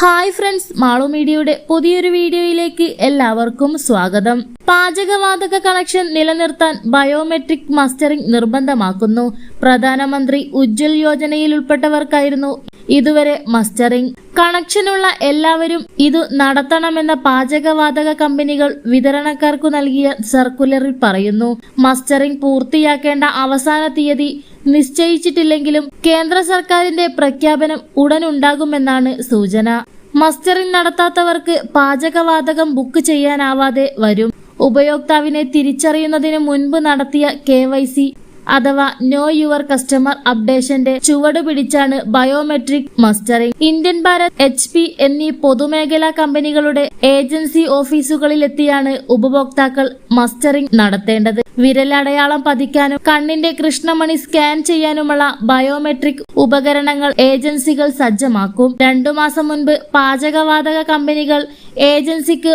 Hi friends Malu മീഡിയയുടെ പുതിയൊരു വീഡിയോയിലേക്ക് എല്ലാവർക്കും സ്വാഗതം. പാചകവാതക കണക്ഷൻ നിലനിർത്താൻ ബയോമെട്രിക് മസ്റ്ററിംഗ് നിർബന്ധമാക്കുന്നു. പ്രധാനമന്ത്രി ഉജ്ജ്വൽ യോജനയിൽ ഉൾപ്പെട്ടവർക്കായിരുന്നു ഇതുവരെ മസ്റ്ററിംഗ് കണക്ഷനുള്ള എല്ലാവരും ഇത് നടത്തണമെന്ന പാചകവാതക കമ്പനികൾ വിതരണക്കാർക്ക് നൽകിയ സർക്കുലറിൽ പറയുന്നു. മസ്റ്ററിംഗ് പൂർത്തിയാക്കേണ്ട അവസാന തീയതി നിശ്ചയിച്ചിട്ടില്ലെങ്കിലും കേന്ദ്ര സർക്കാരിന്റെ പ്രഖ്യാപനം ഉടൻ ഉണ്ടാകുമെന്നാണ് സൂചന. മസ്റ്ററിംഗ് നടത്താത്തവർക്ക് പാചകവാതകം ബുക്ക് ചെയ്യാനാവാതെ വരും. ഉപയോക്താവിനെ തിരിച്ചറിയുന്നതിന് മുൻപ് നടത്തിയ കെ അഥവാ നോ യുവർ കസ്റ്റമർ അപ്ഡേഷന്റെ ചുവട് പിടിച്ചാണ് biometric mustering Indian Bharat H P എന്നീ പൊതുമേഖലാ കമ്പനികളുടെ ഏജൻസി ഓഫീസുകളിലെത്തിയാണ് ഉപഭോക്താക്കൾ മസ്റ്ററിംഗ് നടത്തേണ്ടത്. വിരലടയാളം പതിക്കാനും കണ്ണിന്റെ കൃഷ്ണമണി സ്കാൻ ചെയ്യാനുമുള്ള ബയോമെട്രിക് ഉപകരണങ്ങൾ ഏജൻസികൾ സജ്ജമാക്കും. രണ്ടു മാസം മുൻപ് പാചകവാതക കമ്പനികൾ ഏജൻസിക്ക്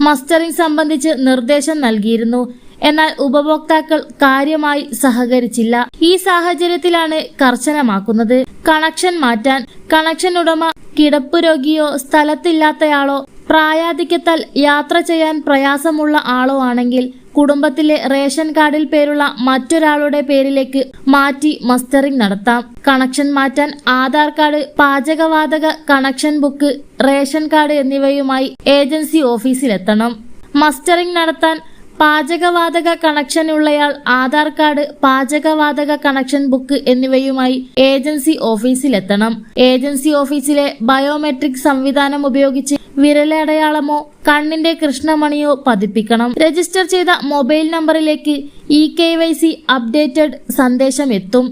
മസ്റ്ററിംഗ് സംബന്ധിച്ച് നിർദ്ദേശം നൽകിയിരുന്നു. എന്നാൽ ഉപഭോക്താക്കൾ കാര്യമായി സഹകരിച്ചില്ല. ഈ സാഹചര്യത്തിലാണ് കർശനമാക്കുന്നത്. കണക്ഷൻ മാറ്റാൻ കണക്ഷൻ ഉടമ കിടപ്പ് രോഗിയോ സ്ഥലത്തില്ലാത്തയാളോ പ്രായാധിക്യത്താൽ യാത്ര ചെയ്യാൻ പ്രയാസമുള്ള ആളോ ആണെങ്കിൽ കുടുംബത്തിലെ റേഷൻ കാർഡിൽ പേരുള്ള മറ്റൊരാളുടെ പേരിലേക്ക് മാറ്റി മസ്റ്ററിംഗ് നടത്താം. കണക്ഷൻ മാറ്റാൻ ആധാർ കാർഡ് പാചകവാതക കണക്ഷൻ ബുക്ക് റേഷൻ കാർഡ് എന്നിവയുമായി ഏജൻസി ഓഫീസിലെത്തണം. മസ്റ്ററിംഗ് നടത്താൻ പാചകവാതക കണക്ഷൻ ഉള്ളയാൾ ആധാർ കാർഡ് പാചകവാതക കണക്ഷൻ ബുക്ക് എന്നിവയുമായി ഏജൻസി ഓഫീസിലെത്തണം. ഏജൻസി ഓഫീസിലെ ബയോമെട്രിക് സംവിധാനം ഉപയോഗിച്ച് വിരലടയാളമോ കണ്ണിന്റെ കൃഷ്ണമണിയോ പതിപ്പിക്കണം. രജിസ്റ്റർ ചെയ്ത മൊബൈൽ നമ്പറിലേക്ക് E K Y C updated സന്ദേശം എത്തും.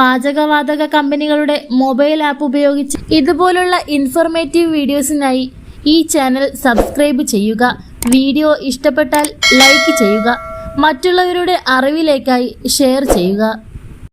പാചകവാതക കമ്പനികളുടെ മൊബൈൽ ആപ്പ് ഉപയോഗിച്ച് ഇതുപോലുള്ള ഇൻഫോർമേറ്റീവ് വീഡിയോസിനായി ഈ ചാനൽ സബ്സ്ക്രൈബ് ചെയ്യുക. വീഡിയോ ഇഷ്ടപ്പെട്ടാൽ ലൈക്ക് ചെയ്യുക. മറ്റുള്ളവരുടെ അറിവിലേക്കായി ഷെയർ ചെയ്യുക.